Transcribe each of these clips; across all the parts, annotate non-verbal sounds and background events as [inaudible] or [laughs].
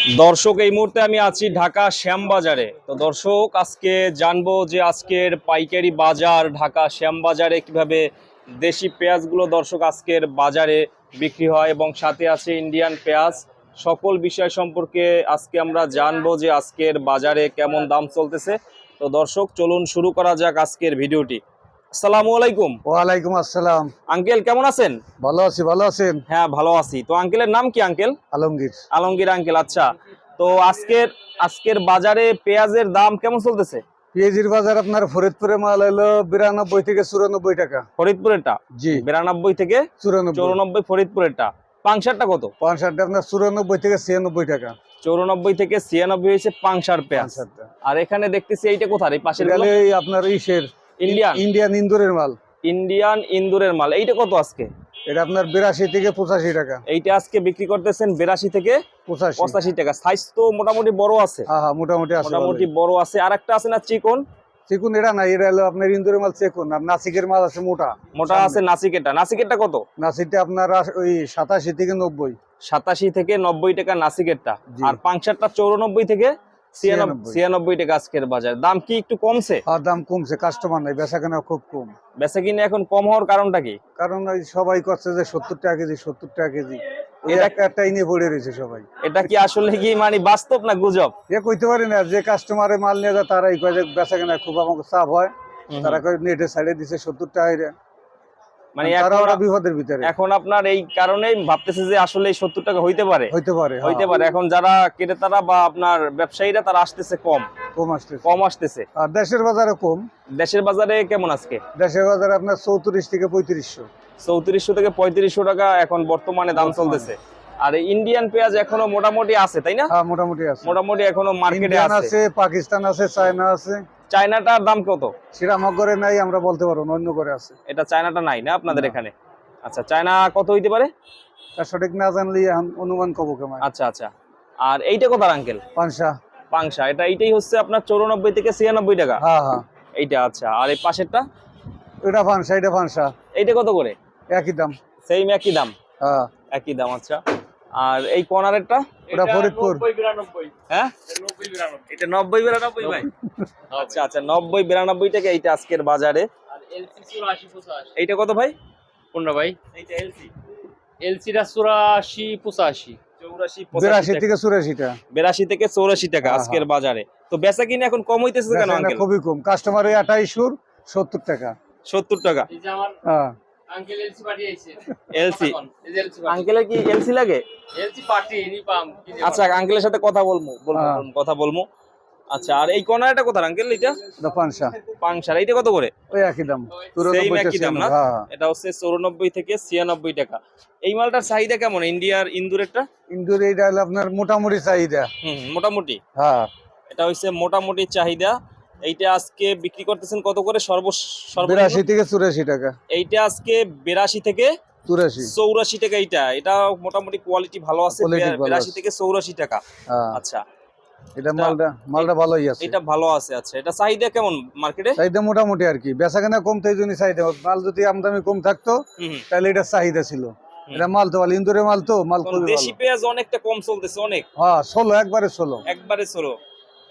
দর্শক, এই মুহূর্তে আমি আছি ঢাকা শ্যামবাজারে। তো দর্শক, আজকে জানব যে আজকের পাইকারি বাজার ঢাকা শ্যামবাজারে কীভাবে দেশি পেঁয়াজগুলো দর্শক আজকের বাজারে বিক্রি হয় এবং সাথে আছে ইন্ডিয়ান পেঁয়াজ। সকল বিষয় সম্পর্কে আজকে আমরা জানব যে আজকের বাজারে কেমন দাম চলতেছে। তো দর্শক, চলুন শুরু করা যাক আজকের ভিডিওটি। আসসালামু আলাইকুম। ওয়ালাইকুম আসসালাম। আঙ্কেল কেমন আছেন? ভালো আছি ভালো আছেন? হ্যাঁ ভালো আছি। তো আঙ্কেলের নাম কি আঙ্কেল? আলমগীর। আলমগীর আঙ্কেল আচ্ছা। তো আজকের আজকের বাজারে পেঁয়াজের দাম কেমন চলতেছে? পেঁয়াজির বাজার আপনার ফরিদপুরে মাল হলো বিরানব্বই থেকে চুরানব্বই টাকা। ফরিদপুরেরটা? জি। বিরানব্বই থেকে চুরানব্বই। চৌরানব্বই ফরিদপুরেরটা। পাংশারটা কত? পাঁচশাটটা আপনার চুরানব্বই থেকে ছিয়ানব্বই টাকা। চৌরানব্বই থেকে ছিয়ানব্বই হয়েছে পাংশার পেঁয়াজ। আর এখানে দেখতেছি এইটা কোথায় এই পাশের আপনার ইসের। ইন্ডিয়ান ইন্ডিয়ান ইন্দুরের মাল। ইন্ডিয়ান ইন্দুরের মাল। এইটা কত আজকে? এটা আপনার বিরাশি থেকে পঁচাশি টাকা। এইটা আজকে বিক্রি করতেছেন বিরাশি থেকে পঁচাশি। টাকা। সাইজ তো মোটামুটি বড় আছে। হ্যাঁ হ্যাঁ মোটামুটি আছে মোটামুটি বড় আছে। আর একটা আছে না চিকন? চিকুন এটা না এটা হলো আপনার ইন্দুরের মাল চেকুন। আর নাসিকের মাল আছে মোটা। মোটা আছে নাসিকেরটা। নাসিকেরটা কত? নাসিকটা আপনার ওই সাতাশি থেকে নব্বই। সাতাশি থেকে নব্বই টাকা নাসিকেরটা। আর পাংশারটা চৌরানব্বই থেকে ছিয়ানব্বই। 96 ছিয়ানব্বই। টাকা আজকের বাজার। দাম কি একটু কমছে? আর দাম কমছে কাস্টমার নাই বেচা কেনা খুব কম। বেচা কিনে এখন কম হওয়ার কারণটা কি? কারণ ওই সবাই করছে যে সত্তর টাকা কেজি সত্তর টাকা কেজি। পড়ে রয়েছে সবাই। এটা কি আসলে কি মানে বাস্তব না গুজব? এ কইতে পারি না যে কাস্টমারে মাল নিয়ে যায় তারাই কয় যে বেচা কেনা খুব আমাকে চাপ হয়। তারা নেটে সাইডে দিছে সত্তর টাকা মানে বিপদের ভিতরে। এখন আপনার এই কারণেই ভাবতেছে যে আসলে সত্তর টাকা হইতে পারে। হইতে পারে হ্যাঁ, হইতে পারে। এখন যারা ক্রেতারা বা আপনার ব্যবসায়ীরা তারা আসতেছে কম। কম আসতেছে। কম আসতেছে। আর দেশের বাজারে কম। দেশের বাজারে কেমন আজকে? দেশের বাজারে আপনার চৌত্রিশ থেকে পঁয়ত্রিশশো। চৌত্রিশশো থেকে পঁয়ত্রিশশো টাকা এখন বর্তমানে দাম চলতেছে। আর ইন্ডিয়ান পেঁয়াজ এখনও মোটামুটি আছে তাই না? হ্যাঁ মোটামুটি আছে। মোটামুটি এখনও মার্কেটে আছে পাকিস্তান আছে চায়না আছে। চায়নাটার দাম কত? সেটা আমার ঘরে নাই আমরা বলতে পারব অন্য করে আছে। এটা চায়নাটা নাই না আপনাদের এখানে? আচ্ছা চায়না কত হইতে পারে? তার সঠিক না জানলে অনুমান কব কেমন। আচ্ছা আচ্ছা। আর এইটা কত আঙ্কেল পাঁচশা পাংশা এটা এইটাই হচ্ছে আপনার চৌরানব্বই থেকে ছিয়ানব্বই টাকা। হ্যাঁ হ্যাঁ। এইটা আচ্ছা। আর এই পাশেরটা? এটা পাঁচশা এটা পাঁচশা এইটা কত করে? একই দাম। সেম একই দাম? হ্যাঁ। একই দাম আচ্ছা। আর এই কর্নারেরটা? ওটা ফরিদপুর। হ্যাঁ? এটা নব্বই বিরানব্বই ভাই। [laughs] আচ্ছা আচ্ছা নব্বই বিরানব্বই টাকা এইটা আজকের বাজারে। এইটা কত ভাই? কোনটা ভাই। এইটা এলসি। এলসিটা চুরাশি পঁচাশি। বিরাশি থেকে চুরাশিটা। বিরাশি থেকে চৌরাশি টাকা আজকের বাজারে। তো বেচা কিনে এখন কম হইতেছে কেন খুবই কম। কাস্টমার ওই আঠাইশ সুর সত্তর টাকা। সত্তর টাকা। আমার হ্যাঁ। আঙ্কেল এলসি পাঠিয়েছে। এলসি? এই যে এলসি আঙ্কেলের কি এলসি লাগে? এলসি পাঠিয়ে নি পাম আচ্ছা আঙ্কেলের সাথে কথা বলব বলব হ্যাঁ। কথা বলব আচ্ছা আর এই কর্নারটা কোথায় আঙ্কেল এটা এটা পাঁচশা পাংশার এইটা কত করে? ওই একই দাম Same একই দাম না? হ্যাঁ এটা হচ্ছে চৌরানব্বই থেকে ছিয়ানব্বই টাকা। এই মালটার চাহিদা কেমন? ইন্ডিয়ার ইন্দুরেরটা ইন্দুর এইটা হলো আপনার মোটামুটি চাহিদা। হুম মোটামুটি। হ্যাঁ। এটা হচ্ছে মোটামুটি চাহিদা। এইটা আজকে বিক্রি করতেছেন কত করে? সর্ব বিরাশি থেকে চুরাশি টাকা। এইটা আজকে বিরাশি থেকে চুরাশি। চৌরাশি টাকা এইটা। এটা মোটামুটি কোয়ালিটি ভালো আছে বিরাশি থেকে চৌরাশি টাকা। হ্যাঁ। আচ্ছা। এটা মালটা মালটা ভালোই আছে। এটা ভালো আছে আচ্ছা। এটা চাহিদা কেমন মার্কেটে চাহিদা মোটামুটি আর কি। বেচা কেনা কম তাই জন্য চাহিদা। মাল যদি আমদামি কম থাকতো তাহলে এটা চাহিদা ছিল। এটা মাল তো ইন্দুরের মাল তো মাল দেশি পেঁয়াজ অনেকটা কম চলতেছে অনেক। হ্যাঁ ষোলো একবারে ষোলো। একবারে চলো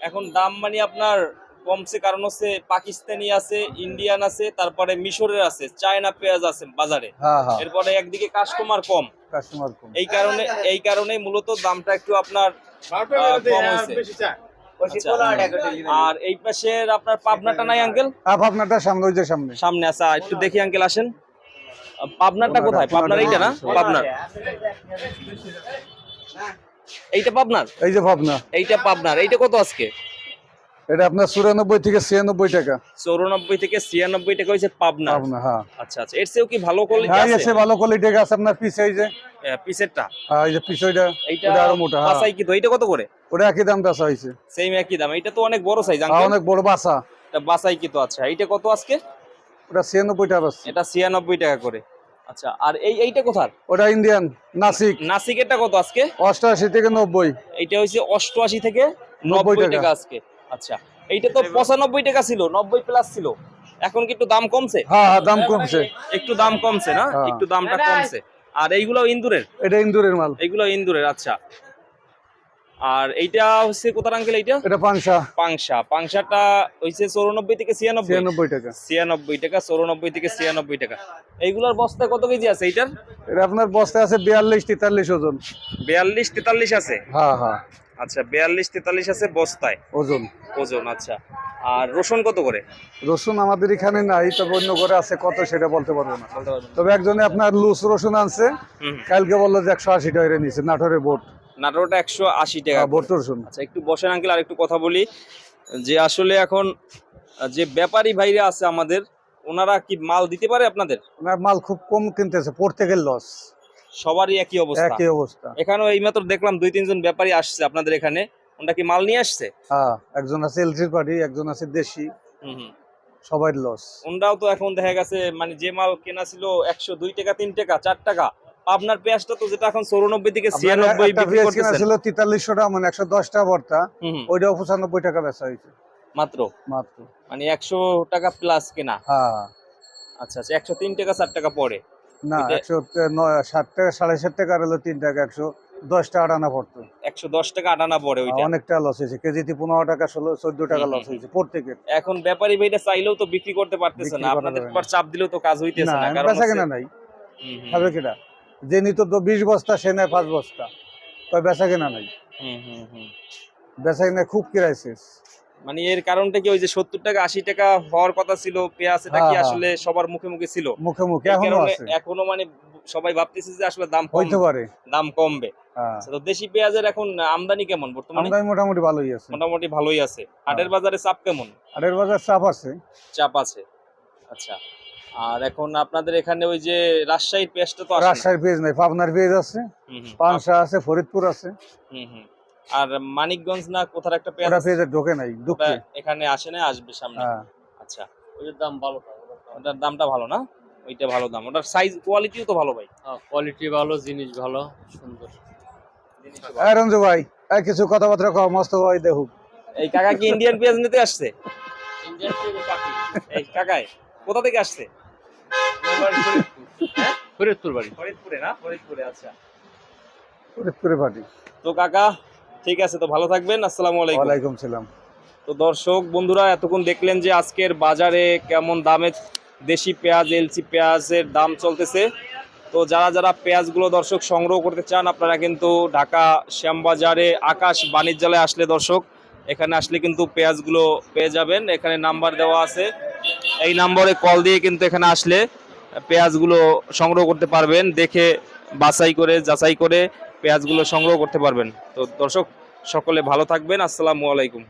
এখন দাম মানে আপনার কমছে কারণ হচ্ছে পাকিস্তানি আছে ইন্ডিয়ান আছে তারপরে মিশরের আছে চায়না পেঁয়াজ আছে বাজারে। হ্যাঁ হ্যাঁ। এরপরে একদিকে কাস্টমার কম। কাস্টমার কম। এই কারণে এই কারণে মূলত দামটা একটু আপনার কম হয়েছে। আচ্ছা। আর এই পাশের আপনার পাবনাটা নাই আঙ্কেল আপ আপনারটা সামনে ওই যে সামনে। সামনে আছে আহ, একটু দেখি আঙ্কেল আসেন। আহ, পাবনারটা কোথায়? পাবনার এইটা না? পাবনার। এইটা পাবনার? এই যে ভাবনা এইটা পাবনার। এইটা কত আজকে? এটা আপনার চুরানব্বই থেকে ছিয়ানব্বই টাকা। চৌরানব্বই থেকে ছিয়ানব্বই টাকা হয়েছে পাবনা। ভাবনা হ্যাঁ। আচ্ছা আচ্ছা। এর চেয়েও কি ভালো কোয়ালিটি হ্যাঁ আছে? এসে ভালো কোয়ালিটি আছে আপনার এই যে। হ্যাঁ এই যে পিস ওইটা আরও মোটা হ্যাঁ। বাসাই কি তো? এইটা কত করে? ওটা একই দাম বেচা হয়েছে। সেম একই দাম। এইটা তো অনেক বড় সাইজ অনেক বড় বাসা এটা বাসাই কি তো? আচ্ছা কত আজকে? ওটা ছিয়ানব্বই টাকা বেচছে এটা ছিয়ানব্বই টাকা করে। আচ্ছা আর এই এইটা কোথার? ওটা ইন্ডিয়ান নাসিক কত আজকে? অষ্টআশি থেকে নব্বই। এইটা হচ্ছে অষ্টআশি থেকে নব্বই। টাকা আজকে। আচ্ছা এইটা তো পঁচানব্বই টাকা ছিল নব্বই প্লাস ছিল। এখন কি একটু দাম কমছে? হ্যাঁ হ্যাঁ দাম কমছে। একটু দাম কমছে না? হ্যাঁ। একটু দামটা কমছে। আর এইগুলো ইন্দুরের? এটা ইন্দুরের মাল। এইগুলো ইন্দুরের আচ্ছা। আর এইটা হচ্ছে কোথার আঙ্কেল এইটা? এটা পাংশা। পাংশা। পাংশাটা হইছে চৌরানব্বই থেকে ছিয়ানব্বই। ছিয়ানব্বই টাকা। ছিয়ানব্বই টাকা চৌরানব্বই থেকে ছিয়ানব্বই টাকা। এইগুলার বস্তা কত কেজি আছে এইটার? এটা আপনার বস্তায় আছে বিয়াল্লিশ তেতাল্লিশ ওজন। বিয়াল্লিশ তেতাল্লিশ আছে? হ্যাঁ হ্যাঁ। আচ্ছা বিয়াল্লিশ তেতাল্লিশ আছে বস্তায়। ওজন। ওজন আচ্ছা। আর রসুন কত করে? রসুন আমাদের এখানে নাই তবে অন্য করে আছে কত সেটা বলতে পারব না। তবে একজনে আপনার লুস রসুন আনছে কালকে বলল যে একশো আশি টাকা নিচ্ছে নাটোরের বোট। নাটোরটা একশো আশি টাকা বোট রসুন। আচ্ছা একটু বসেন আঙ্কেল আর একটু কথা বলি। যে আসলে এখন যে ব্যাপারী ভাইরা আছে আমাদের ওনারা কি মাল দিতে পারে আপনাদের? ওনার মাল খুব কম কিনতেছে প্রত্যেকের লস। সবারই একই অবস্থা। একই অবস্থা। এখানেও এইমাত্র দেখলাম দুই তিনজন ব্যাপারী আসছে আপনাদের এখানে। ওনারা কি মাল নিয়ে আসছে? হ্যাঁ একজন আছে এলসির পার্টি একজন আছে দেশি। সবাই লস ওনরাও তো এখন দেখা গেছে মানে যে মাল কেনা ছিল একশো দুই টাকা তিন টাকা চার টাকা আপনার পেঁয়াজটা তো যেটা এখন চৌরানব্বই থেকে ছিয়ানব্বই বিক্রি করতেছেন। ছিল তেতাল্লিশশো টাকা মানে একশো দশ টাকা ভর্তা। ওইটাও পঁচানব্বই টাকা বেচা হয়েছে। মাত্র? মাত্র। মানে একশো টাকা প্লাস কেনা? হ্যাঁ। আচ্ছা আচ্ছা একশো তিন টাকা চার টাকা পড়ে। না একশো ষাট টাকা সাড়ে ষাট টাকা আর হলো তিন টাকা একশো দশ টাকা আনা পড়তো। একশো দশ টাকা আটানা পড়ে ওইটা। অনেকটা লস হয়েছে। কেজিতে পনেরো টাকা ষোলো চোদ্দ টাকা লস হয়েছে প্রত্যেকের। এখন ব্যাপারী ভাইটা চাইলেও তো বিক্রি করতে পারতেছে না। আপনাদের একবার চাপ দিলেও তো কাজ হইতেছে না কারণ বেচা কেনা নাই। হুম, কিনা? যে নিত তো বিশ বস্তা সে নেয় পাঁচ বস্তা। তবে বেচা কেনা নাই। বেচা কেনা খুব ক্রাইসিস। মানে এর কারণটা কি ওই যে সত্তর টাকা আশি টাকা হওয়ার কথা ছিল পেঁয়াজ এটা কি হ্যাঁ, হ্যাঁ। আসলে সবার মুখে মুখে ছিল? মুখে মুখে এখনও এখনও মানে সবাই ভাবতেছে যে আসলে দাম হইতে পারে। দাম কমবে। হ্যাঁ। আচ্ছা, তো দেশি পেঁয়াজের এখন আমদানি কেমন বর্তমানে? আমদানি মোটামুটি ভালোই আছে। মোটামুটি ভালোই আছে। হাটের বাজারে চাপ কেমন? আটের বাজার চাপ আছে। চাপ আছে। আচ্ছা আর এখন আপনাদের এখানে ওই যে রাজশাহীর পেঁয়াজটা তো। রাজশাহীর পেজ নাই পাবনার পেজ আছে হুম, আছে ফরিদপুর আছে। হুম, হুম। আর মানিকগঞ্জ না কোথার একটা পেঁয়াজ ওটা আছে? পেজে ঢোকে নাই দুঃখে এখানে আসে না আসবে সামনে। হ্যাঁ। আচ্ছা। ওইটার দাম ভালো ওটার দামটা ভালো না? ওইটা ভালো দাম। ওটার সাইজ কোয়ালিটিও তো ভালো ভাই। কোয়ালিটি ভালো জিনিস ভালো সুন্দর। এই রঞ্জু ভাই এই কিছু কথাবার্তা কও মস্ত ভাই দেখুক। এই কাকা কি ইন্ডিয়ান পেঁয়াজ নিতে আসছে? ইন্ডিয়ান থেকে পাখি। এই কাকাই কোথা থেকে আসছে? হ্যাঁ? ফরিদপুর বাড়ি। ফরিদপুরে না? ফরিদপুরে আচ্ছা। ফরিদপুরে পার্টি তো কাকা ঠিক আছে তো ভালো থাকবেন আসসালামু আলাইকুম। ওয়ালাইকুম সালাম। তো দর্শক বন্ধুরা এতক্ষণ দেখলেন যে আজকের বাজারে কেমন দামে দেশি পেঁয়াজ এলসি পেঁয়াজের দাম চলতেছে। তো যারা যারা পেঁয়াজগুলো দর্শক সংগ্রহ করতে চান আপনারা কিন্তু ঢাকা শ্যামবাজারে আকাশ বাণিজ্যালয়ে আসলে দর্শক এখানে আসলে কিন্তু পেঁয়াজগুলো পেয়ে যাবেন। এখানে নাম্বার দেওয়া আছে। এই নাম্বারে কল দিয়ে কিন্তু এখানে আসলে পেঁয়াজগুলো সংগ্রহ করতে পারবেন। দেখে বাছাই করে যাচাই করে পেঁয়াজগুলো সংগ্রহ করতে পারবেন। তো দর্শক সকলে ভালো থাকবেন। আসসালামু আলাইকুম।